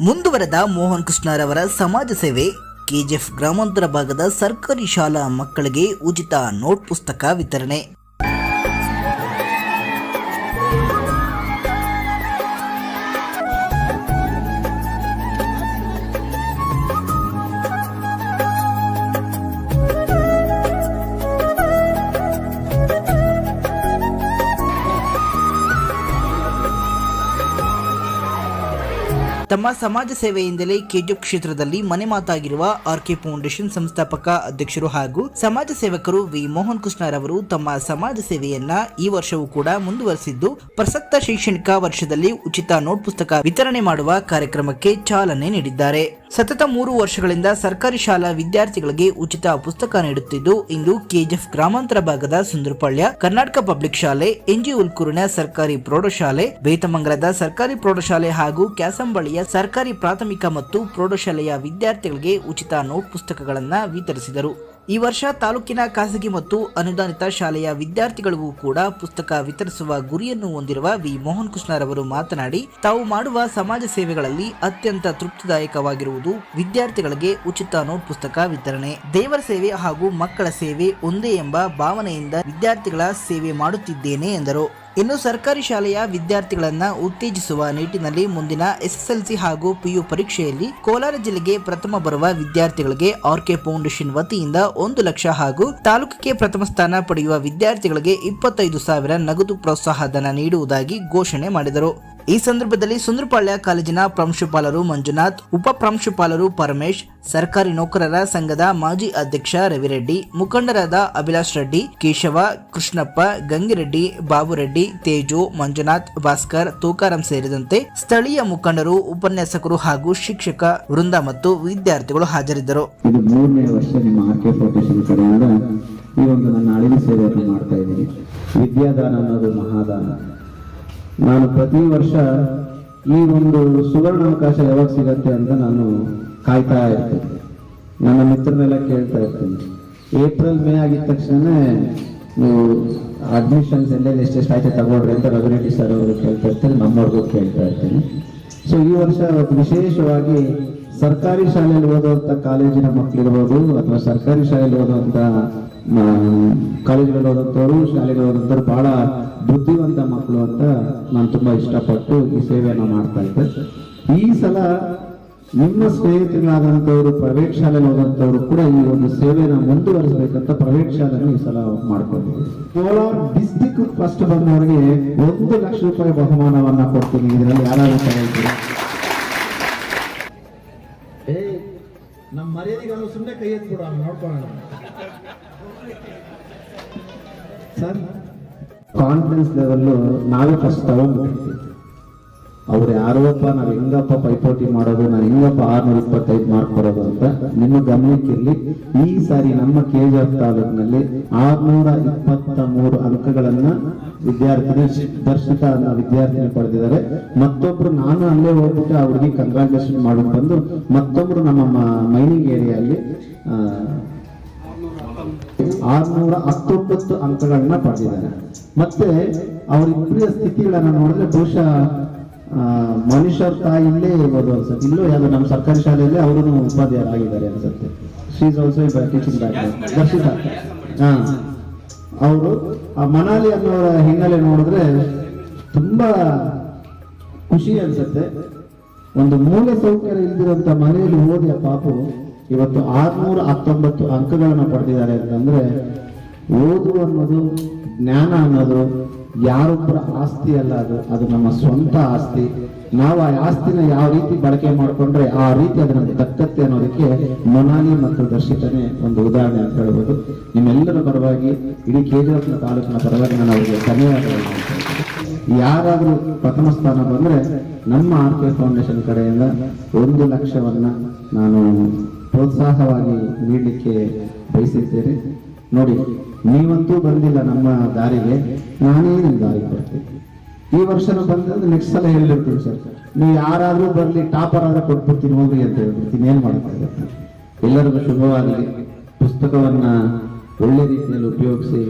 ಮುಂದುವರೆದ ಮೋಹನ್ ಕೃಷ್ಣರವರ ಸಮಾಜ ಸೇವೆ, ಕೆಜಿಎಫ್ ಗ್ರಾಮಾಂತರ ಭಾಗದ ಸರ್ಕಾರಿ ಶಾಲಾ ಮಕ್ಕಳಿಗೆ ಉಚಿತ ನೋಟ್ ಪುಸ್ತಕ ವಿತರಣೆ. ತಮ್ಮ ಸಮಾಜ ಸೇವೆಯಿಂದಲೇ ಕೆಜು ಕ್ಷೇತ್ರದಲ್ಲಿ ಮನೆ ಮಾತಾಗಿರುವ ಆರ್ಕೆ ಫೌಂಡೇಶನ್ ಸಂಸ್ಥಾಪಕ ಅಧ್ಯಕ್ಷರು ಹಾಗೂ ಸಮಾಜ ಸೇವಕರು ವಿ ಮೋಹನ್ ಕೃಷ್ಣರವರು ತಮ್ಮ ಸಮಾಜ ಸೇವೆಯನ್ನ ಈ ವರ್ಷವೂ ಕೂಡ ಮುಂದುವರೆಸಿದ್ದು, ಪ್ರಸಕ್ತ ಶೈಕ್ಷಣಿಕ ವರ್ಷದಲ್ಲಿ ಉಚಿತ ನೋಟ್ ಪುಸ್ತಕ ವಿತರಣೆ ಮಾಡುವ ಕಾರ್ಯಕ್ರಮಕ್ಕೆ ಚಾಲನೆ ನೀಡಿದ್ದಾರೆ. ಸತತ ಮೂರು ವರ್ಷಗಳಿಂದ ಸರ್ಕಾರಿ ಶಾಲಾ ವಿದ್ಯಾರ್ಥಿಗಳಿಗೆ ಉಚಿತ ಪುಸ್ತಕ ನೀಡುತ್ತಿದ್ದು, ಇಂದು ಕೆಜಿಎಫ್ ಗ್ರಾಮಾಂತರ ಭಾಗದ ಸುಂದರಪಾಳ್ಯ, ಕರ್ನಾಟಕ ಪಬ್ಲಿಕ್ ಶಾಲೆ, ಎನ್ಜಿ ಉಲ್ಕೂರಿನ ಸರ್ಕಾರಿ ಪ್ರೌಢಶಾಲೆ, ಬೇತಮಂಗಲದ ಸರ್ಕಾರಿ ಪ್ರೌಢಶಾಲೆ ಹಾಗೂ ಕ್ಯಾಸಂಬಳಿಯ ಸರ್ಕಾರಿ ಪ್ರಾಥಮಿಕ ಮತ್ತು ಪ್ರೌಢಶಾಲೆಯ ವಿದ್ಯಾರ್ಥಿಗಳಿಗೆ ಉಚಿತ ನೋಟ್ ಪುಸ್ತಕಗಳನ್ನು ವಿತರಿಸಿದರು. ಈ ವರ್ಷ ತಾಲೂಕಿನ ಖಾಸಗಿ ಮತ್ತು ಅನುದಾನಿತ ಶಾಲೆಯ ವಿದ್ಯಾರ್ಥಿಗಳಿಗೂ ಕೂಡ ಪುಸ್ತಕ ವಿತರಿಸುವ ಗುರಿಯನ್ನು ಹೊಂದಿರುವ ವಿ. ಮೋಹನ್ ಕೃಷ್ಣರವರು ಮಾತನಾಡಿ, ತಾವು ಮಾಡುವ ಸಮಾಜ ಸೇವೆಗಳಲ್ಲಿ ಅತ್ಯಂತ ತೃಪ್ತಿದಾಯಕವಾಗಿರುವುದು ವಿದ್ಯಾರ್ಥಿಗಳಿಗೆ ಉಚಿತ ನೋಟ್ ಪುಸ್ತಕ ವಿತರಣೆ. ದೇವರ ಸೇವೆ ಹಾಗೂ ಮಕ್ಕಳ ಸೇವೆ ಒಂದೇ ಎಂಬ ಭಾವನೆಯಿಂದ ವಿದ್ಯಾರ್ಥಿಗಳ ಸೇವೆ ಮಾಡುತ್ತಿದ್ದೇನೆ ಎಂದರು. ಇನ್ನು ಸರ್ಕಾರಿ ಶಾಲೆಯ ವಿದ್ಯಾರ್ಥಿಗಳನ್ನು ಉತ್ತೇಜಿಸುವ ನಿಟ್ಟಿನಲ್ಲಿ ಮುಂದಿನ ಎಸ್ಎಸ್ಎಲ್ಸಿ ಹಾಗೂ ಪಿಯು ಪರೀಕ್ಷೆಯಲ್ಲಿ ಕೋಲಾರ ಜಿಲ್ಲೆಗೆ ಪ್ರಥಮ ಬರುವ ವಿದ್ಯಾರ್ಥಿಗಳಿಗೆ ಆರ್ಕೆ ಫೌಂಡೇಶನ್ ವತಿಯಿಂದ ಒಂದು ಲಕ್ಷ ಹಾಗೂ ತಾಲೂಕಿಗೆ ಪ್ರಥಮ ಸ್ಥಾನ ಪಡೆಯುವ ವಿದ್ಯಾರ್ಥಿಗಳಿಗೆ ಇಪ್ಪತ್ತೈದು ಸಾವಿರ ನಗದು ಪ್ರೋತ್ಸಾಹ ಧನ ನೀಡುವುದಾಗಿ ಘೋಷಣೆ ಮಾಡಿದರು. ಈ ಸಂದರ್ಭದಲ್ಲಿ ಸುಂದರಪಾಳ್ಯ ಕಾಲೇಜಿನ ಪ್ರಾಂಶುಪಾಲರು ಮಂಜುನಾಥ್, ಉಪ ಪ್ರಾಂಶುಪಾಲರು ಪರಮೇಶ್, ಸರ್ಕಾರಿ ನೌಕರರ ಸಂಘದ ಮಾಜಿ ಅಧ್ಯಕ್ಷ ರವಿರೆಡ್ಡಿ, ಮುಖಂಡರಾದ ಅಭಿಲಾಷ್ ರೆಡ್ಡಿ, ಕೇಶವ, ಕೃಷ್ಣಪ್ಪ, ಗಂಗಿರೆಡ್ಡಿ, ಬಾಬುರೆಡ್ಡಿ, ತೇಜು, ಮಂಜುನಾಥ್, ಭಾಸ್ಕರ್ ತೂಕಾರಾಂ ಸೇರಿದಂತೆ ಸ್ಥಳೀಯ ಮುಖಂಡರು, ಉಪನ್ಯಾಸಕರು ಹಾಗೂ ಶಿಕ್ಷಕ, ವೃಂದ ಮತ್ತು ವಿದ್ಯಾರ್ಥಿಗಳು ಹಾಜರಿದ್ದರು. ಈ ಒಂದು ನನ್ನ ಅಳಿವು ಸೇವೆಯನ್ನು ಮಾಡ್ತಾ ಇದ್ದೀನಿ. ವಿದ್ಯಾದಾನ ಅನ್ನೋದು ಮಹಾದಾನ. ನಾನು ಪ್ರತಿ ವರ್ಷ ಈ ಒಂದು ಸುವರ್ಣಾವಕಾಶ ಯಾವಾಗ ಸಿಗತ್ತೆ ಅಂತ ನಾನು ಕಾಯ್ತಾ ಇರ್ತೀನಿ. ನನ್ನ ಮಿತ್ರನೆಲ್ಲ ಕೇಳ್ತಾ ಇರ್ತೀನಿ. ಏಪ್ರಿಲ್, ಮೇ ಆಗಿದ ತಕ್ಷಣ ನೀವು ಅಡ್ಮಿಷನ್ಸ್ ಎಲ್ಲೆಲ್ಲಿ ಎಷ್ಟೆಷ್ಟು ಆಯ್ತು ತಗೊಳ್ರಿ ಅಂತ ರಘುರೆಡ್ಡಿ ಸರ್ ಅವರು ಕೇಳ್ತಾ ಇರ್ತೀನಿ ನಮ್ಮವ್ರಿಗೂ ಕೇಳ್ತಾ ಇರ್ತೀನಿ. ಸೊ ಈ ವರ್ಷ ವಿಶೇಷವಾಗಿ ಸರ್ಕಾರಿ ಶಾಲೆಯಲ್ಲಿ ಓದುವಂಥ ಕಾಲೇಜಿನ ಮಕ್ಕಳಿರ್ಬೋದು ಅಥವಾ ಸರ್ಕಾರಿ ಶಾಲೆಯಲ್ಲಿ ಓದುವಂತ ಕಾಲೇಜುಗಳಲ್ಲಿ ಓದುವಂಥವ್ರು ಶಾಲೆಗೆ ಓದುವಂಥವ್ರು ಬಹಳ ಬುದ್ಧಿವಂತ ಮಕ್ಕಳು ಅಂತ ನಾನು ತುಂಬ ಇಷ್ಟಪಟ್ಟು ಈ ಸೇವೆಯನ್ನು ಮಾಡ್ತಾ ಇದ್ದೆ. ಈ ಸಲ ನಿಮ್ಮ ಸ್ನೇಹಿತರಾದಂಥವ್ರು ಪ್ರೈವೇಟ್ ಶಾಲೆಯಲ್ಲಿ ಹೋದಂಥವ್ರು ಕೂಡ ಈ ಒಂದು ಸೇವೆಯನ್ನು ಮುಂದುವರಿಸಬೇಕಂತ ಪ್ರೈವೇಟ್ ಶಾಲೆಯನ್ನು ಈ ಸಲ ಮಾಡ್ಕೊಂಡಿದ್ದೀವಿ. ಕೋಲಾರ ಡಿಸ್ಟಿಕ್ ಫಸ್ಟ್ ಬಂದವರಿಗೆ ಒಂದು ಲಕ್ಷ ರೂಪಾಯಿ ಬಹುಮಾನವನ್ನು ಕೊಡ್ತೀನಿ. ಇದರಲ್ಲಿ ಯಾರಾದ್ರೂ ತಗೊಳ್ತೀರಾ ನಮ್ಮ ಮರ್ಯಾದೆಗಳು ಸುಮ್ಮನೆ ಕೈ ಎತ್ಬಿಡು ನೋಡ್ಕೊಳ್ಳೋಣ. ಸರ್ ಕಾನ್ಫಿಡೆನ್ಸ್ ಲೆವೆಲ್ ನಾವೇ ಫಸ್ಟ್ ತಗೊಂಡ್ಬಿಟ್ಟಿದ್ವಿ ಅವ್ರು ಯಾರೋಪ್ಪ ನಾವು ಹೆಂಗಪ್ಪ ಪೈಪೋಟಿ ಮಾಡೋದು, ನಾವು ಹೆಂಗಪ್ಪ ಆರ್ನೂರ ಇಪ್ಪತ್ತೈದು ಮಾರ್ಕ್ ಅಂತ ನಿಮ್ಮ ಗಮನಕ್ಕಿರಲಿ. ಈ ಸಾರಿ ನಮ್ಮ ಕೆ ಜಿ ಎಫ್ ತಾಲೂಕಿನಲ್ಲಿ ಆರ್ನೂರ ಇಪ್ಪತ್ತ ಮೂರು ಅಂಕಗಳನ್ನು ವಿದ್ಯಾರ್ಥಿನಿ ದರ್ಶಿತ ಅನ್ನೋ ವಿದ್ಯಾರ್ಥಿನಿ ಪಡೆದಿದ್ದಾರೆ. ಮತ್ತೊಬ್ರು ನಾನು ಅಲ್ಲೇ ಹೋಗ್ಬಿಟ್ಟು ಅವ್ರಿಗೆ ಕಂಗ್ರಾಚುಲೇಷನ್ ಮಾಡೋದು ಬಂದು ಮತ್ತೊಬ್ರು ನಮ್ಮ ಮೈನಿಂಗ್ ಏರಿಯಲ್ಲಿ ಆರ್ನೂರ ಹತ್ತೊಂಬತ್ತು ಅಂಕಗಳನ್ನ ಪಡೆದಿದ್ದಾರೆ. ಮತ್ತೆ ಅವರಿಬ್ಬರ ಸ್ಥಿತಿಗಳನ್ನ ನೋಡಿದ್ರೆ ಬಹುಶಃ ಆ, ಮನುಷ್ಯರ ತಾಯಿ ಇಲ್ಲೇ ಇರ್ಬೋದು ಅನ್ಸುತ್ತೆ. ಇಲ್ಲೂ ಯಾವ್ದು ನಮ್ಮ ಸರ್ಕಾರಿ ಶಾಲೆಯಲ್ಲಿ ಅವರು ಉಪಾಧ್ಯಾಯರಾಗಿದ್ದಾರೆ ಅನ್ಸುತ್ತೆ. She's also teaching back Darshita. ಹಾ. ಅವರು ಆ ಮನಾಲಿ ಅನ್ನೋರ ಹಿನ್ನೆಲೆ ನೋಡಿದ್ರೆ ತುಂಬಾ ಖುಷಿ ಅನ್ಸುತ್ತೆ. ಒಂದು ಮೂಲ ಸೌಕರ್ಯ ಇಲ್ದಿರೋಂಥ ಮನೆಯಲ್ಲಿ ಓದಿ ಆ ಪಾಪು. ಇವತ್ತು ಆರ್ನೂರ ಹತ್ತೊಂಬತ್ತು ಅಂಕಗಳನ್ನು ಪಡೆದಿದ್ದಾರೆ ಅಂತಂದ್ರೆ ಓದು ಅನ್ನೋದು ಜ್ಞಾನ ಅನ್ನೋದು ಯಾರೊಬ್ಬರ ಆಸ್ತಿ ಅಲ್ಲ ಅದು ಅದು ನಮ್ಮ ಸ್ವಂತ ಆಸ್ತಿ. ನಾವು ಆ ಆಸ್ತಿನ ಯಾವ ರೀತಿ ಬಳಕೆ ಮಾಡಿಕೊಂಡ್ರೆ ಆ ರೀತಿ ಅದನ್ನ ದಕ್ಕತ್ತೆ ಅನ್ನೋದಕ್ಕೆ ಮೊನಾಲಿ ಮತ್ತು ದರ್ಶಿತನೇ ಒಂದು ಉದಾಹರಣೆ ಅಂತ ಹೇಳ್ಬೋದು. ನಿಮ್ಮೆಲ್ಲರ ಪರವಾಗಿ ಇಡೀ ಕೆಜಿಎಫ್ನ ತಾಲೂಕಿನ ಪರವಾಗಿ ನಾನು ಅವರಿಗೆ ಧನ್ಯವಾದಗಳು. ಯಾರಾದರೂ ಪ್ರಥಮ ಸ್ಥಾನ ಬಂದರೆ ನಮ್ಮ ಆರ್ ಕೆ ಫೌಂಡೇಶನ್ ಕಡೆಯಿಂದ ಒಂದು ಲಕ್ಷವನ್ನು ನಾನು ಪ್ರೋತ್ಸಾಹವಾಗಿ ನೀಡಲಿಕ್ಕೆ ಬಯಸಿದ್ದೇನೆ. ನೋಡಿ, ನೀವಂತೂ ಬಂದಿಲ್ಲ ನಮ್ಮ ದಾರಿಗೆ, ನಾನೇ ನಿಮ್ಮ ದಾರಿಗೆ ಬರ್ತೇನೆ. ಈ ವರ್ಷನೂ ಬಂದ್ರೆ ನೆಕ್ಸ್ಟ್ ಸಲ ಹೇಳಿರ್ತೀನಿ ಸರ್. ನೀವು ಯಾರಾದರೂ ಬರಲಿ, ಟಾಪರ್ ಆದ್ರೆ ಕೊಟ್ಬಿಡ್ತೀನಿ ಹೋಗ್ರಿ ಅಂತ ಹೇಳ್ಬಿಡ್ತೀನಿ. ಏನು ಮಾಡ್ತಾರೆ ಎಲ್ಲರಿಗೂ ಶುಭವಾಗಲಿ. ಪುಸ್ತಕವನ್ನ ಒಳ್ಳೆ ರೀತಿಯಲ್ಲಿ ಉಪಯೋಗಿಸಿ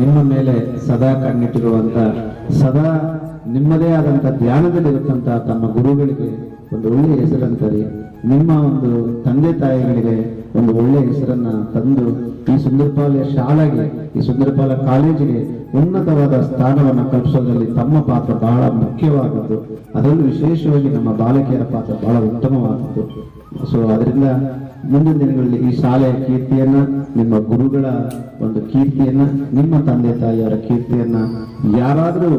ನಿಮ್ಮ ಮೇಲೆ ಸದಾ ಕಣ್ಣಿಟ್ಟಿರುವಂಥ ಸದಾ ನಿಮ್ಮದೇ ಆದಂತ ಧ್ಯಾನದಲ್ಲಿರುತ್ತಂತ ತಮ್ಮ ಗುರುಗಳಿಗೆ ಒಂದು ಒಳ್ಳೆಯ ಹೆಸರಂತರಿ ನಿಮ್ಮ ಒಂದು ತಂದೆ ತಾಯಿಗಳಿಗೆ ಒಂದು ಒಳ್ಳೆಯ ಹೆಸರನ್ನ ತಂದು ಈ ಸುಂದರಪಾಲ ಶಾಲೆಗೆ, ಈ ಸುಂದರಪಾಲ ಕಾಲೇಜಿಗೆ ಉನ್ನತವಾದ ಸ್ಥಾನವನ್ನು ಕಲ್ಪಿಸೋದ್ರಲ್ಲಿ ತಮ್ಮ ಪಾತ್ರ ಬಹಳ ಮುಖ್ಯವಾದದ್ದು. ಅದರಲ್ಲೂ ವಿಶೇಷವಾಗಿ ನಮ್ಮ ಬಾಲಕಿಯರ ಪಾತ್ರ ಬಹಳ ಉತ್ತಮವಾದದ್ದು. ಸೊ ಅದರಿಂದ ಮುಂದಿನ ದಿನಗಳಲ್ಲಿ ಈ ಶಾಲೆಯ ಕೀರ್ತಿಯನ್ನ, ನಿಮ್ಮ ಗುರುಗಳ ಒಂದು ಕೀರ್ತಿಯನ್ನ, ನಿಮ್ಮ ತಂದೆ ತಾಯಿಯವರ ಕೀರ್ತಿಯನ್ನ ಯಾರಾದ್ರೂ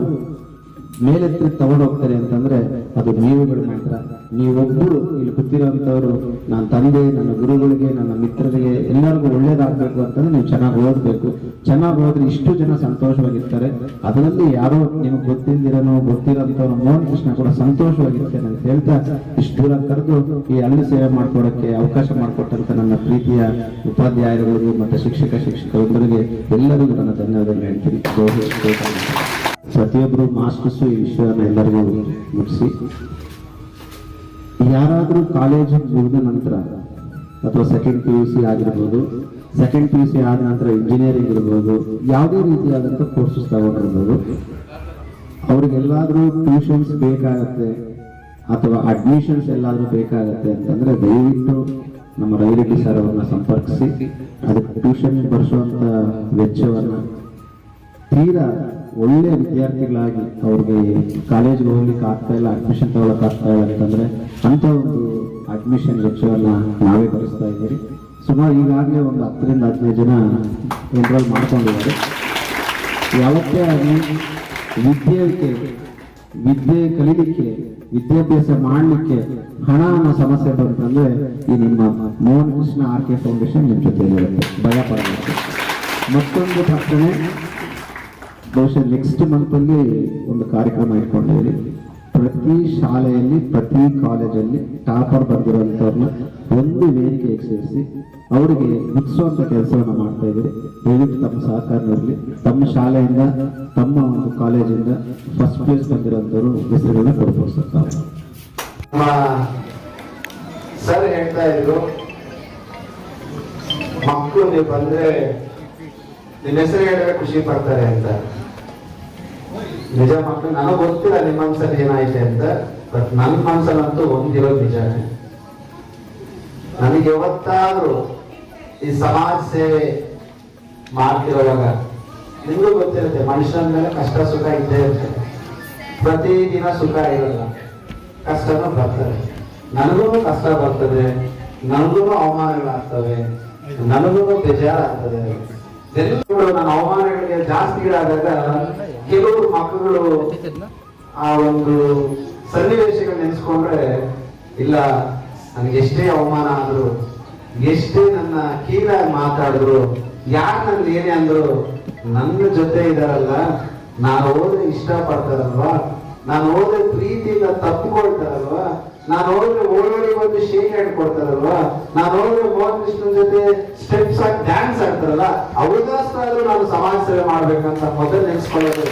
ಮೇಲೆತ್ತಿ ತಗೊಂಡು ಹೋಗ್ತಾರೆ ಅಂತಂದ್ರೆ ಅದು ನೀವುಗಳು ಮಾತ್ರ. ನೀವೊಬ್ಬರು ಇಲ್ಲಿ ಕೂತಿರೋಂಥವ್ರು ನನ್ನ ತಂದೆ, ನನ್ನ ಗುರುಗಳಿಗೆ, ನನ್ನ ಮಿತ್ರರಿಗೆ ಎಲ್ಲರಿಗೂ ಒಳ್ಳೇದಾಗಬೇಕು ಅಂತಂದ್ರೆ ನೀವು ಚೆನ್ನಾಗಿ ಓದಬೇಕು. ಚೆನ್ನಾಗಿ ಓದ್ರೆ, ಇಷ್ಟು ಜನ ಸಂತೋಷವಾಗಿರ್ತಾರೆ. ಅದರಲ್ಲಿ ಯಾರೋ ನಿಮ್ಗೆ ಗೊತ್ತಿಲ್ದಿರೋನೋ, ಗೊತ್ತಿರೋಂಥವ್ರು ಮೋಹನ್ ಕೃಷ್ಣ ಕೂಡ ಸಂತೋಷವಾಗಿರ್ತಾರೆ ಅಂತ ಹೇಳ್ತಾ ಇಷ್ಟು ದೂರ ಕರೆದು ಈ ಹಳ್ಳಿ ಸೇವೆ ಮಾಡ್ಕೊಡಕ್ಕೆ ಅವಕಾಶ ಮಾಡಿಕೊಟ್ಟಂತ ನನ್ನ ಪ್ರೀತಿಯ ಉಪಾಧ್ಯಾಯರುಗಳಿಗೆ ಮತ್ತೆ ಶಿಕ್ಷಕ ಶಿಕ್ಷಕರಿಗೆ ಎಲ್ಲರಿಗೂ ನನ್ನ ಧನ್ಯವಾದಗಳು ಹೇಳ್ತೀನಿ. ಪ್ರತಿಯೊಬ್ಬರು ಮಾಸ್ಟರ್ಸ್ ಈ ವಿಷಯವನ್ನು ಎಲ್ಲರಿಗೂ ಮುಗಿಸಿ ಯಾರಾದರೂ ಕಾಲೇಜಿಗೆ ಮುಗಿದ ನಂತರ ಅಥವಾ ಸೆಕೆಂಡ್ ಪಿ ಯು ಸಿ ಆಗಿರ್ಬೋದು ಸೆಕೆಂಡ್ ಪಿ ಯು ಸಿ ಆದ ನಂತರ ಇಂಜಿನಿಯರಿಂಗ್ ಇರ್ಬೋದು, ಯಾವುದೇ ರೀತಿಯಾದಂಥ ಕೋರ್ಸಸ್ ತಗೊಂಡಿರ್ಬೋದು, ಅವ್ರಿಗೆಲ್ಲಾದರೂ ಟ್ಯೂಷನ್ಸ್ ಬೇಕಾಗತ್ತೆ ಅಥವಾ ಅಡ್ಮಿಷನ್ಸ್ ಎಲ್ಲಾದರೂ ಬೇಕಾಗತ್ತೆ ಅಂತಂದ್ರೆ ದಯವಿಟ್ಟು ನಮ್ಮ ರೈರೆಡ್ಡಿ ಸರ್ ಅವ್ರನ್ನ ಸಂಪರ್ಕಿಸಿ, ಅದಕ್ಕೆ ಟ್ಯೂಷನ್ ಬರೆಸುವಂಥ ವೆಚ್ಚವನ್ನು ತೀರಾ ಒಳ್ಳೆ ವಿದ್ಯಾರ್ಥಿಗಳಾಗಿ ಅವ್ರಿಗೆ ಕಾಲೇಜ್ಗೆ ಹೋಗ್ಲಿಕ್ಕೆ ಆಗ್ತಾ ಇಲ್ಲ ಅಡ್ಮಿಷನ್ ತಗೊಳಕ್ ಆಗ್ತಾ ಇಲ್ಲ ಅಂತಂದ್ರೆ ಅಂತ ಒಂದು ಅಡ್ಮಿಷನ್ ವೆಚ್ಚವನ್ನ ನಾವೇ ಭರಿಸ್ತಾ ಇದ್ದೀರಿ. ಸುಮಾರು ಈಗಾಗಲೇ ಒಂದು ಹತ್ತರಿಂದ ಹದಿನೈದು ಜನ ಎನ್ರೋಲ್ ಮಾಡ್ಕೊಂಡಿದ್ದಾರೆ. ಯಾವತ್ತೇ ಆಗಲಿ ವಿದ್ಯೆಗೆ, ವಿದ್ಯೆ ಕಲೀಲಿಕ್ಕೆ, ವಿದ್ಯಾಭ್ಯಾಸ ಮಾಡಲಿಕ್ಕೆ ಹಣ ಅನ್ನೋ ಸಮಸ್ಯೆ ಬಂತಂದ್ರೆ ಈ ನಿಮ್ಮ Mohan Krishna R K foundation ನಿಮ್ಮ ಜೊತೆ ಭಯ ಪಡಬೇಕು ಮತ್ತೊಂದು ಪ್ರಶ್ನೆ ಬಹುಶಃ ನೆಕ್ಸ್ಟ್ ಮಂತಲ್ಲಿ ಒಂದು ಕಾರ್ಯಕ್ರಮ ಇಟ್ಕೊಂಡಿದ್ದೀವಿ ಪ್ರತಿ ಶಾಲೆಯಲ್ಲಿ, ಪ್ರತಿ ಕಾಲೇಜಲ್ಲಿ ಟಾಪರ್ ಬಂದಿರೋಂಥವ್ರನ್ನ ಒಂದು ವೇದಿಕೆಗೆ ಸೇರಿಸಿ ಅವರಿಗೆ ಮುಗಿಸುವಂಥ ಕೆಲಸವನ್ನು ಮಾಡ್ತಾ ಇದ್ದೀವಿ ದಯವಿಟ್ಟು ತಮ್ಮ ಸಹಕಾರ ನೀಡಲಿ ತಮ್ಮ ಶಾಲೆಯಿಂದ, ತಮ್ಮ ಒಂದು ಕಾಲೇಜಿಂದ ಫಸ್ಟ್ ಪ್ಲೇಸ್ ಬಂದಿರುವಂತವರು ಹೆಸರುಗಳನ್ನ. ನಮ್ಮ ಸರ್ ಹೇಳ್ತಾ ಇದ್ರು, ಮಕ್ಕಳು ನೀವು ಬಂದ್ರೆ ನಿನ್ನ ಹೆಸರು ಹೇಳಿದ್ರೆ ಖುಷಿ ಪಡ್ತಾರೆ ಅಂತ. ನಿಜ ಮಕ್ಕಳು, ನನಗೆ ಗೊತ್ತಿಲ್ಲ ನಿಮ್ಮ ಮನ್ಸಲ್ಲಿ ಏನಾಯ್ತೆ ಅಂತ ಬಟ್ ನನ್ನ ಮನ್ಸಲ್ಲಂತೂ ಒಂದಿರೋದು ನಿಜಾನೇ. ನನಗೆ ಯಾವತ್ತಾದ್ರೂ ಈ ಸಮಾಜ ಸೇವೆ ಮಾಡ್ತಿರೋವಾಗ, ನಿಮಗೂ ಗೊತ್ತಿರುತ್ತೆ, ಮನುಷ್ಯನ ಮೇಲೆ ಕಷ್ಟ ಸುಖ ಇದ್ದೇ ಇರುತ್ತೆ. ಪ್ರತಿದಿನ ಸುಖ ಇರಲ್ಲ, ಕಷ್ಟನೂ ಬರ್ತದೆ. ನನಗೂ ಕಷ್ಟ ಬರ್ತದೆ ನನಗೂ ಅವಮಾನಗಳಾಗ್ತವೆ ನನಗೂ ಬೇಜಾರಾಗ್ತದೆ. ಎಲ್ಲರೂ ನನ್ನ ಅವಮಾನಗಳಿಗೆ ಜಾಸ್ತಿಗಳಾದಾಗ ಕೆಲವು ಮಕ್ಕಳು ಆ ಒಂದು ಸನ್ನಿವೇಶಗಳು ನೆನೆಸ್ಕೊಂಡ್ರೆ ಇಲ್ಲ, ನನಗೆ ಎಷ್ಟೇ ಅವಮಾನ ಆದ್ರು, ಎಷ್ಟೇ ನನ್ನ ಕೀಳಾಗಿ ಮಾತಾಡಿದ್ರು, ಯಾರು ನನ್ನ ಏನೇ ಅಂದ್ರು, ನನ್ನ ಜೊತೆ ಇದಾರಲ್ಲ, ನಾನು ಹೋದ್ರೆ ಇಷ್ಟ ಪಡ್ತಾರಲ್ವಾ ನಾನು ಹೋದ್ರೆ ಪ್ರೀತಿಯಿಂದ ತಪ್ಪಿಕೊಳ್ತಾರಲ್ವಾ? ನಾನು ಹೋದ್ರೆ ಓಡೋಡಿ ಬಂದು ಶೇಕ್ ಹ್ಯಾಂಡ್ ಕೊಡ್ತಾರಲ್ವಾ? ನಾನು ಹೋದ್ರೆ ಮೋಹನ್ ಜೊತೆ ಸ್ಟೆಪ್ಸ್ ಆಗಿ ಡ್ಯಾನ್ಸ್ ಆಡ್ತಾರಲ್ಲ ಅವ್ರಿಗೋಸ್ಕರ ನಾನು ಸಮಾಜ ಸೇವೆ ಮಾಡ್ಬೇಕಂತ ಮೊದಲು ನೆನೆಸ್ಕೊಳ್ಳೋದು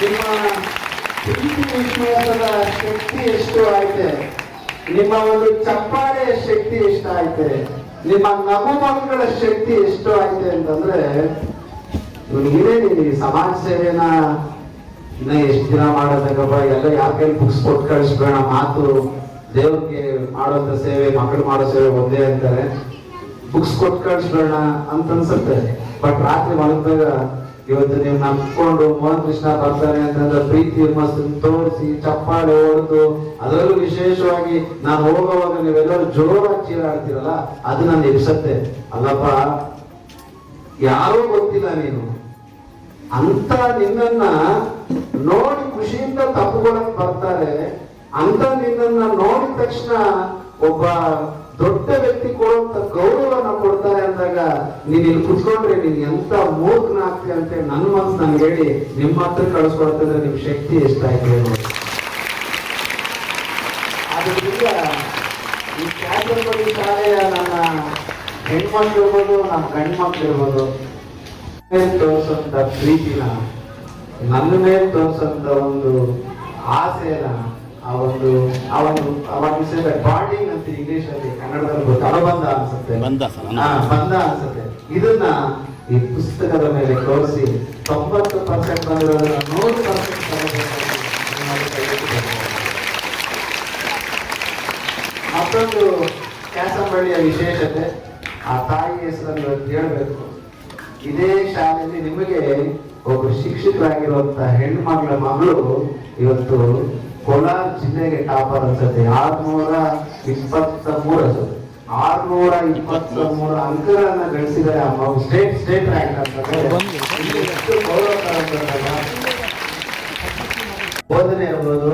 ನಿಮ್ಮ ಪ್ರೀತಿ ವಿಶ್ವಾಸದ ಶಕ್ತಿ ಎಷ್ಟು ಐತೆ. ನಿಮ್ಮ ಒಂದು ಚಪ್ಪಾಳೆಯ ಶಕ್ತಿ ಎಷ್ಟು ಐತೆ ನಿಮ್ಮ ನಗು ಶಕ್ತಿ ಎಷ್ಟು ಐತೆ ಅಂತಂದ್ರೆ ಈ ಸಮಾಜ ಸೇವೆನ ಇನ್ನ ಎಷ್ಟು ದಿನ ಮಾಡೋದಕ್ಕಪ್ಪ? ಎಲ್ಲ ಯಾರ ಕೈಲಿ ಬುಕ್ಸ್ ಕೊಟ್ಟು ಕಳಿಸ್ಬೇಡ? ಮಾತು ದೇವ್ರಿಗೆ ಮಾಡೋಂಥ ಸೇವೆ ಮಕ್ಕಳು ಮಾಡೋ ಸೇವೆ ಒಂದೇ ಅಂತಾರೆ. ಬುಕ್ಸ್ ಕೊಟ್ಟು ಕಳಿಸ್ಬೇಡ ಅಂತ ಅನ್ಸುತ್ತೆ. ಬಟ್ ರಾತ್ರಿ ಮಲಗಿದಾಗ ಇವತ್ತು ನೀವು ನಂಬ್ಕೊಂಡು ಮೋಹನ್ ಕೃಷ್ಣ ಬರ್ತಾರೆ ಅಂತಂದ್ರೆ ಪ್ರೀತಿ ಮಸ್ತ್ ತೋರಿಸಿ ಚಪ್ಪಾಳೆ ಹೊಡೆದು ಅದರಲ್ಲೂ ವಿಶೇಷವಾಗಿ ನಾನು ಹೋಗುವಾಗ ನೀವೆಲ್ಲರೂ ಜೋರಾಗಿ ಚೀರಾಡ್ತೀರಲ್ಲ, ಅದು ನನ್ನ ಇರಿಸತ್ತೆ ಅಲ್ಲಪ್ಪ ಯಾರೂ ಗೊತ್ತಿಲ್ಲ ನೀನು. ಅಂತ ನಿನ್ನನ್ನ ನೋಡಿ ಖುಷಿಯಿಂದ ತಪ್ಪುಗಳನ್ನು ಬರ್ತಾರೆ. ಅಂತ ನಿನ್ನನ್ನ ನೋಡಿದ ತಕ್ಷಣ ಒಬ್ಬ ದೊಡ್ಡ ವ್ಯಕ್ತಿ ಕೊಡುವಂತ ಗೌರವನ ಕೊಡ್ತಾರೆ ಅಂದಾಗ ನೀನ್ ಇಲ್ಲಿ ಕುತ್ಕೊಂಡ್ರೆ ನೀನ್ ಎಂತ ಮೂರ್ಖನಾಗ್ತಿ ಅಂತ ಹೇಳಿ ನನ್ನ ಮನ್ಸು ನನ್ಗೆ ಹೇಳಿ ನಿಮ್ಮ ಹತ್ರ ಕಳಿಸ್ಕೊಡ್ತಿದ್ರೆ ನಿಮ್ ಶಕ್ತಿ ಎಷ್ಟಾಯ್ತು ಆದ್ರಿಂದ ಈ ಶಾಲೆಯ ನನ್ನ ಹೆಣ್ಮಕ್ಳು ಇರ್ಬೋದು ನಮ್ಮ ಗಂಡ್ಮಕ್ಳು ಇರ್ಬೋದು ತೋರಿಸಂತ ಪ್ರೀತಿನ ನನ್ನ ಮೇಲೆ ತೋರಿಸಂತ ಒಂದು ಆಸೆನ ಆ ಒಂದು ಆ ಒಂದು ಅವಾಗ ವಿಷಯದ ಬಾಂಡಿಂಗ್ ಅಂತ ಇಂಗ್ಲಿಷ್ ಅಲ್ಲಿ ಕನ್ನಡದಲ್ಲಿ ಅನುಬಂಧ ಅನ್ಸುತ್ತೆ. ಬಂಧ ಅನ್ಸುತ್ತೆ. ಇದನ್ನ ಈ ಪುಸ್ತಕದ ಮೇಲೆ ತೋರಿಸಿ ತೊಂಬತ್ತು ಪರ್ಸೆಂಟ್ ಬಂದಿರೋದನ್ನ ನೂರು ಪರ್ಸೆಂಟ್ ಮತ್ತೊಂದು ಕ್ಯಾಸಂಬಳ್ಳಿಯ ವಿಶೇಷತೆ. ಆ ತಾಯಿ ಹೆಸರನ್ನು ಕೇಳಬೇಕು. ಇದೇ ಶಾಲೆಯಲ್ಲಿ ನಿಮಗೆ ಒಬ್ಬ ಶಿಕ್ಷಕರಾಗಿರುವಂತ ಹೆಣ್ಮಗಳ ಮಗಳು ಇವತ್ತು ಕೋಲಾರ ಜಿಲ್ಲೆಗೆ ಟಾಪರ್ ಅನ್ಸುತ್ತೆ ಆರ್ನೂರ ಇಪ್ಪತ್ತ ಮೂರು ಆರ್ನೂರ ಇಪ್ಪತ್ತ ಮೂರ ಅಂಕಗಳನ್ನ ಗಳಿಸಿದರೆ ಆ ಮಗು. ಸ್ಟೇಟ್ ಸ್ಟೇಟ್ ಬೋಧನೆ ಇರ್ಬೋದು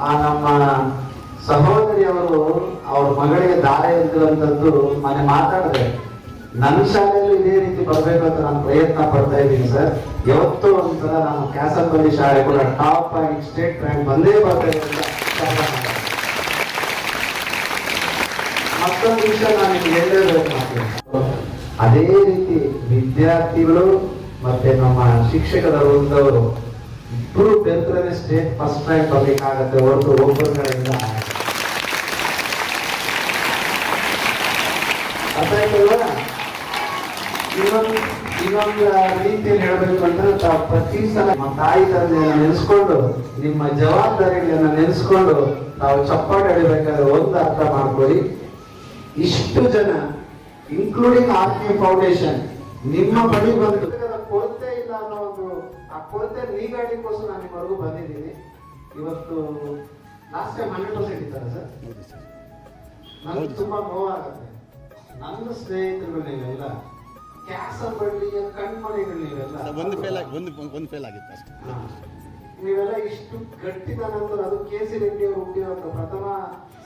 ಆ ನಮ್ಮ ಸಹೋದರಿಯವರು ಅವ್ರ ಮಗಳಿಗೆ ದಾರಿ ಇದ್ದಂಥದ್ದು ಮನೆ ಮಾತಾಡಿದೆ. ನನ್ನ ಶಾಲೆಯಲ್ಲೂ ಇದೇ ರೀತಿ ಬರಬೇಕು ಅಂತ ನಾನು ಪ್ರಯತ್ನ ಪಡ್ತಾ ಇದ್ದೀನಿ ಸರ್. ಯಾವತ್ತೂ ಒಂದ್ಸಲ ನಾನು ಕ್ಯಾಸಲ್ಪಲ್ಲಿ ಶಾಲೆ ಕೂಡ ಟಾಪ್ ಆಗಿ ಸ್ಟೇಟ್ ರ್ಯಾಂಕ್ ಬಂದೇ ಬರ್ತಾ ಇದ್ದೀನಿ. ಮತ್ತೊಂದು ವಿಷಯ ನಾನು ನಿಮ್ಗೆ ಹೇಳಲೇಬೇಕು ಅದೇ ರೀತಿ ವಿದ್ಯಾರ್ಥಿಗಳು ಮತ್ತೆ ನಮ್ಮ ಶಿಕ್ಷಕರ ವೃಂದವರು ಇಬ್ಬರು ಬೆಂತರೇ ಸ್ಟೇಟ್ ಫಸ್ಟ್ ರ್ಯಾಂಕ್ ಬರ್ಲಿಕ್ಕಾಗತ್ತೆ ಹೊರತು ಒಬ್ಬರ ಆಯ್ತಲ್ವಾ ಇನ್ನೊಂದು ಇನ್ನೊಂದು ರೀತಿಯಲ್ಲಿ ಹೇಳಬೇಕು ಅಂದ್ರೆ ತಾವು ಪ್ರತಿ ಸಲ ನಮ್ಮ ತಾಯಿ ತಂದೆಯನ್ನ ನೆನೆಸ್ಕೊಂಡು ನಿಮ್ಮ ಜವಾಬ್ದಾರಿಗಳನ್ನ ನೆನೆಸ್ಕೊಂಡು ತಾವು ಚಪ್ಪಾಳೆ ಹೊಡಿಬೇಕಾದ್ರೆ ಒಂದು ಅರ್ಥ ಮಾಡ್ಕೊಳ್ಳಿ. ಇಷ್ಟು ಜನ ಇನ್ಕ್ಲೂಡಿಂಗ್ ಆರ್ ಕೆ ಫೌಂಡೇಶನ್ ನಿಮ್ಮ ಬಳಿ ಬಂದು ಕೊರತೆ ಇಲ್ಲ ಅನ್ನೋ ಒಂದು ಆ ಕೊರತೆ ನೀಗಾಡಿಕೋಸ್ಕರ ನಾನು ನಿಮ್ಮವರೆಗೂ ಬಂದಿದ್ದೀನಿ. ಇವತ್ತು ಲಾಸ್ಟ್ ಟೈಮ್ ಹಂಡ್ರೆಡ್ ಪರ್ಸೆಂಟ್ ಇದ್ದಾರೆ ಸರ್. ನನಗೆ ತುಂಬಾ ನೋವಾಗುತ್ತೆ. ನನ್ನ ಸ್ನೇಹಿತರು ನೀವೆಲ್ಲ ಕ್ಯಾಸಬಳ್ಳಿಯ ಕಣ್ಮಣಿಗಳು ನೀವೆಲ್ಲ ಒಂದು ಫೇಲ್ ಆಗಿ ಒಂದು ಒಂದು ಫೇಲ್ ಆಗಿತ್ತು ಅಷ್ಟೇ. ನೀವೆಲ್ಲ ಇಷ್ಟು ಗಟ್ಟಿತನಂತರ ಅದು ಕೆ ಸಿ ರೆಡ್ಡಿ ಅವರು ಹುಟ್ಟಿರುವಂತ ಪ್ರಥಮ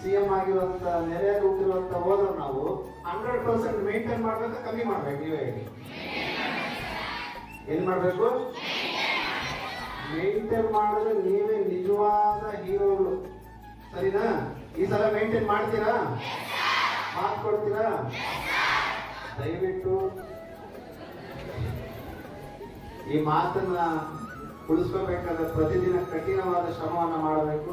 ಸಿಎಂ ಆಗಿರುವಂತ ನೆರೆಯಲ್ಲಿ ಹುಟ್ಟಿರುವಂತ ಹೋದ್ರು ನಾವು ಹಂಡ್ರೆಡ್ ಪರ್ಸೆಂಟ್ ಮೇಂಟೈನ್ ಮಾಡ್ಬೇಕಾ ಕಮ್ಮಿ ಮಾಡ್ಬೇಕು ನೀವೇ ಹೇಳಿ. ಏನ್ ಮಾಡ್ಬೇಕು? ಮೇಂಟೈನ್ ಮಾಡಿದ್ರೆ ನೀವೇ ನಿಜವಾದ ಹೀರೋಗಳು. ಸರಿನಾ? ಈ ಸಲ ಮೇಂಟೈನ್ ಮಾಡ್ತೀರಾ? ಮಾತು ಕೊಡ್ತೀರಾ? ದಯವಿಟ್ಟು ಈ ಮಾತನ್ನ ಉಳಿಸ್ಕೋಬೇಕಾದ್ರೆ ಪ್ರತಿದಿನ ಕಠಿಣವಾದ ಶ್ರಮವನ್ನ ಮಾಡಬೇಕು.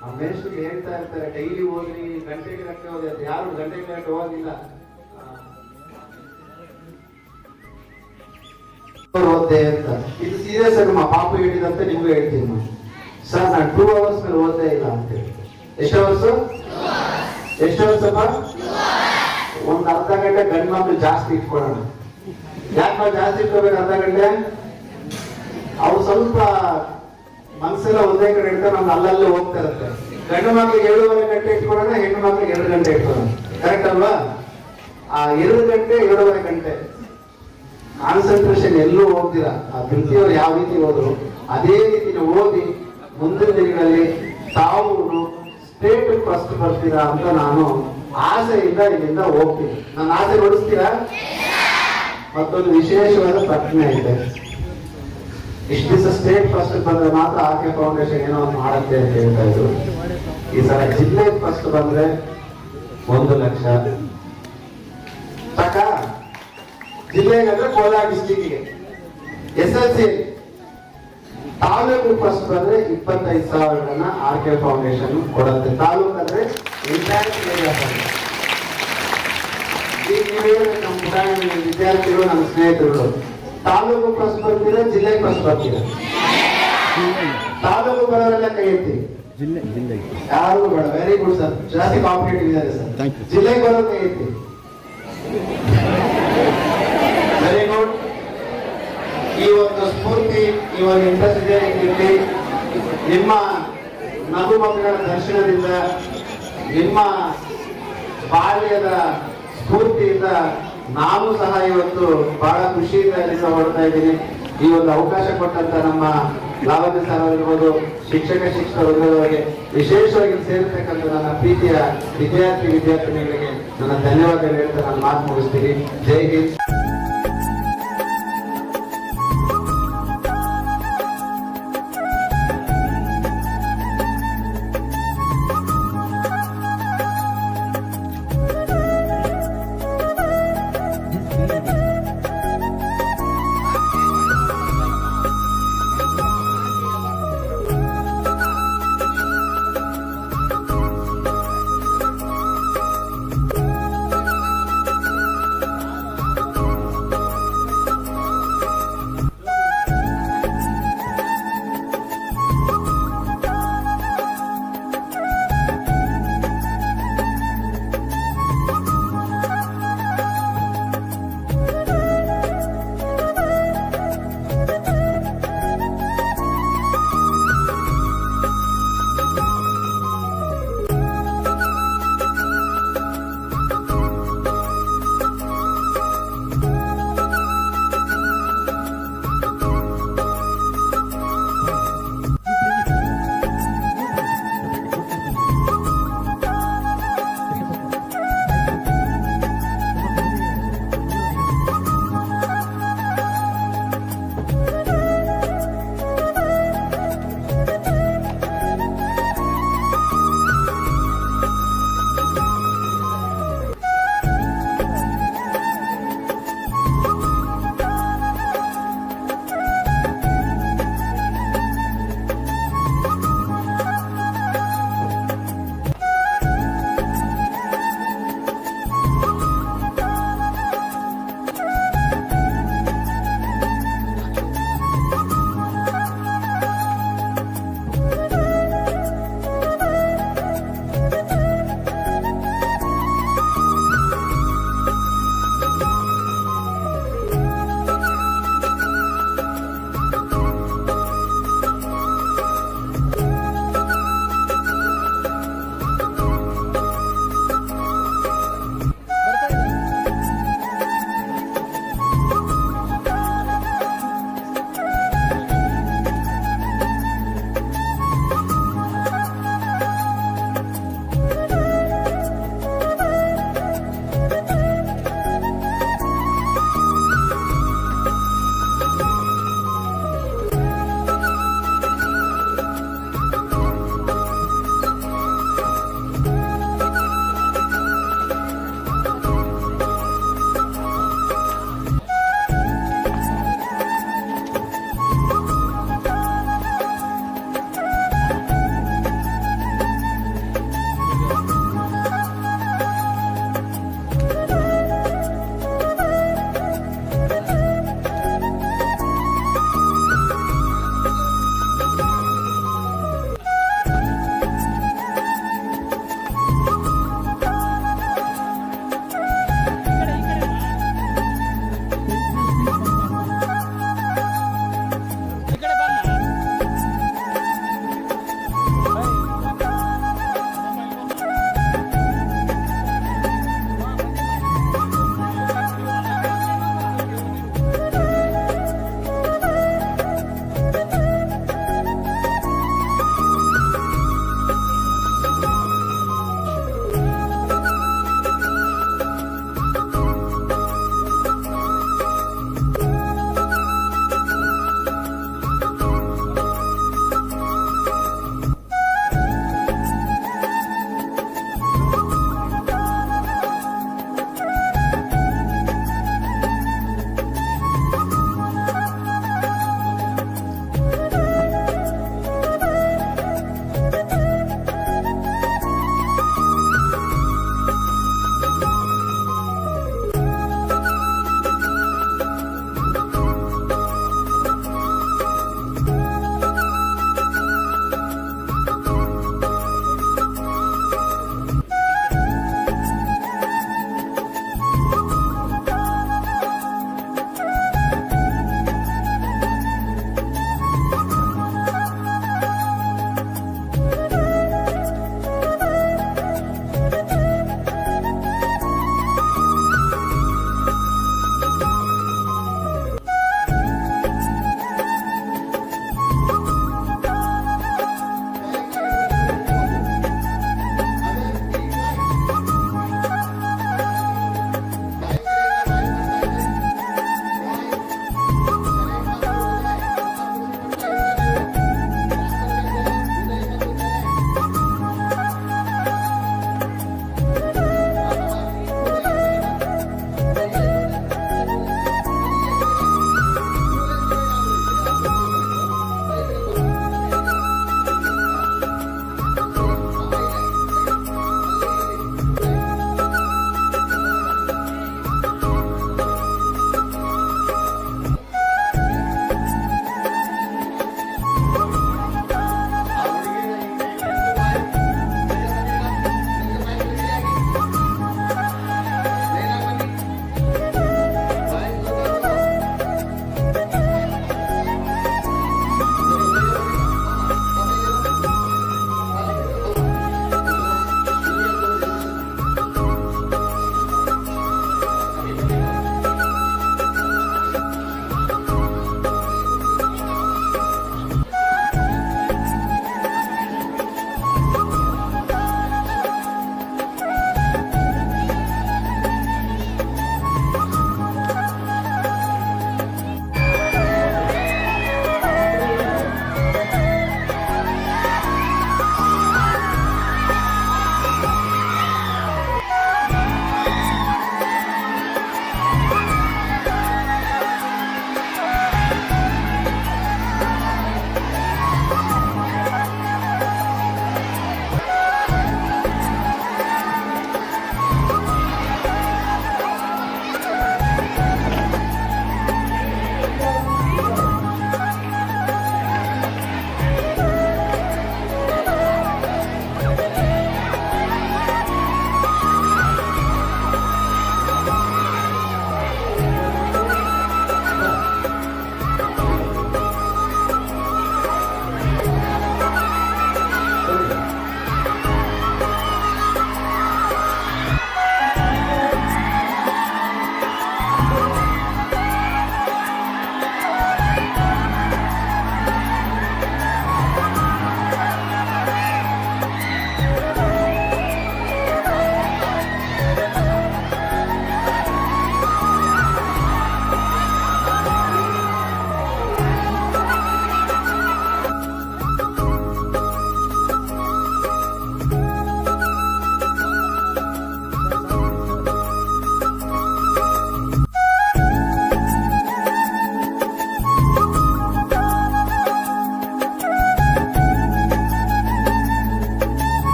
ನಮ್ಮ ಮೇಸ್ಟ್ರಿಗೆ ಹೇಳ್ತಾ ಇರ್ತಾರೆ, ಡೈಲಿ ಹೋಗ್ರಿ ಗಂಟೆ ಗಿಡಕ್ಕೆ ಅಂತ ಯಾರು ಗಂಟೆ ಗಂಟೆ ಹೋಗಿಲ್ಲ ಓದ್ದೆ ಅಂತ ಇದು ಸೀರಿಯಸ್ ಆಗಿ ನಮ್ಮ ಪಾಪ ಹೇಳಿದಂತೆ ನಿಮ್ಗೆ ಹೇಳ್ತೀನಿ ಸರ್, ನಾನು ಟೂ ಅವರ್ಸ್ ಮೇಲೆ ಓದ್ದೇ ಇಲ್ಲ ಅಂತ ಹೇಳಿ. ಎಷ್ಟು ಅವರ್ಸ್ ಎಷ್ಟು ಸ್ವಲ್ಪ ಒಂದು ಅರ್ಧ ಗಂಟೆ ಗಂಡು ಮಕ್ಳು ಜಾಸ್ತಿ ಇಟ್ಕೊಳ್ಳೋಣ. ಯಾಕೆ ಜಾಸ್ತಿ ಇಟ್ಕೋಬೇಕು ಅರ್ಧ ಗಂಟೆ? ಅವ್ರು ಸ್ವಲ್ಪ ಮನ್ಸೆಲ್ಲ ಒಂದೇ ಕಡೆ ಇಡ್ತಾರೆ, ನಮ್ಗೆ ಅಲ್ಲಲ್ಲೇ ಹೋಗ್ತಾ ಇರುತ್ತೆ. ಗಂಡು ಮಕ್ಳಿಗೆ ಏಳುವರೆ ಗಂಟೆ ಇಟ್ಕೊಳ್ಳೋಣ, ಹೆಣ್ಣು ಮಕ್ಳಿಗೆ ಎರಡು ಗಂಟೆ ಇಟ್ಕೊಳ್ಳೋಣ. ಕರೆಕ್ಟ್ ಅಲ್ವಾ? ಆ ಎರಡು ಗಂಟೆ ಎರಡೂವರೆ ಗಂಟೆ. ಕಾನ್ಸಂಟ್ರೇಷನ್ ಎಲ್ಲೂ ಹೋಗ್ದಿರ. ಆ ತೃತೀಯವರು ಯಾವ ರೀತಿ ಹೋದ್ರು, ಅದೇ ರೀತಿ ಓದಿ ಮುಂದಿನ ದಿನಗಳಲ್ಲಿ ತಾವು ಸ್ಟೇಟ್ ಫಸ್ಟ್ ಬರ್ತೀರಾ ಅಂತ ನಾನು ಆಸೆಯಿಂದ ಇಲ್ಲಿಂದ ಹೋಗ್ತೀನಿ. ನನ್ನ ಆಸೆ ಹೊಡಿಸ್ತೀರಾ ಮತ್ತೊಂದು ವಿಶೇಷವಾದ ಪ್ರಶ್ನೆ ಇದೆ. ಇಷ್ಟು ದಿವಸ ಸ್ಟೇಟ್ ಫಸ್ಟ್ ಬಂದ್ರೆ ಮಾತ್ರ ಆಕೆ ಫೌಂಡೇಶನ್ ಏನೋ ಒಂದು ಮಾಡುತ್ತೆ ಅಂತ ಹೇಳ್ತಾ ಇದ್ರು. ಈ ಸಲ ಜಿಲ್ಲೆ ಫಸ್ಟ್ ಬಂದ್ರೆ ಒಂದು ಲಕ್ಷ. ಜಿಲ್ಲೆಗೆ ಅಂದ್ರೆ Kolar ಡಿಸ್ಟಿಕ್ಗೆ S L C taluk first ಬಂದ್ರೆ ಇಪ್ಪತ್ತೈದು ಸಾವಿರನ ಆರ್ ಕೆ ಫೌಂಡೇಶನ್ ಕೊಡುತ್ತೆ. ತಾಲೂಕು ಅಂದ್ರೆ ವಿದ್ಯಾರ್ಥಿಗಳು ನಮ್ಮ ಸ್ನೇಹಿತರು ತಾಲೂಕು ಫಸ್ಟ್ ಬರ್ತೀರಾ ಜಿಲ್ಲೆಗೆ ಫಸ್ಟ್ ಬರ್ತೀರಾ ತಾಲೂಕು ಬರೋರೆಲ್ಲ ಕೈ ಎತ್ತಿ. ಜಿಲ್ಲೆ ಜಿಲ್ಲೆಗೆ ಯಾರು ಬೇಡ ವೆರಿ ಗುಡ್ ಸರ್ ಜಾಸ್ತಿ ಕಾಂಪಿಟೇಟಿವ್ ಇದ್ದಾರೆ ಸರ್. ಜಿಲ್ಲೆಗೆ ಬರೋ ಕೈ ಎತ್ತಿ ವೆರಿ ಗುಡ್ ಈ ಒಂದು ಸ್ಫೂರ್ತಿ ಈ ಒಂದು ಇರಲಿ ನಿಮ್ಮ ನಗು ಮಕ್ಕಳ ದರ್ಶನದಿಂದ, ನಿಮ್ಮ ಬಾಲ್ಯದ ಸ್ಫೂರ್ತಿಯಿಂದ ನಾನು ಸಹ ಇವತ್ತು ಬಹಳ ಖುಷಿಯಿಂದ ಇಲ್ಲಿಂದ ಹೊರಡ್ತಾ ಇದ್ದೀನಿ. ಈ ಒಂದು ಅವಕಾಶ ಕೊಟ್ಟಂತ ನಮ್ಮ ಲಾವಣ್ಯ ಸರ್ ಆಗಿರ್ಬೋದು ಶಿಕ್ಷಕ ಶಿಕ್ಷಕ ವರ್ಗದವರಿಗೆ ವಿಶೇಷವಾಗಿ ಸೇರಿರ್ತಕ್ಕಂಥ ನನ್ನ ಪ್ರೀತಿಯ ವಿದ್ಯಾರ್ಥಿ, ವಿದ್ಯಾರ್ಥಿನಿಗಳಿಗೆ ನನ್ನ ಧನ್ಯವಾದಗಳು ಹೇಳ್ತಾ ನಾನು ಮಾತು ಮುಗಿಸ್ತೀನಿ. ಜೈ ಹಿಂದ್.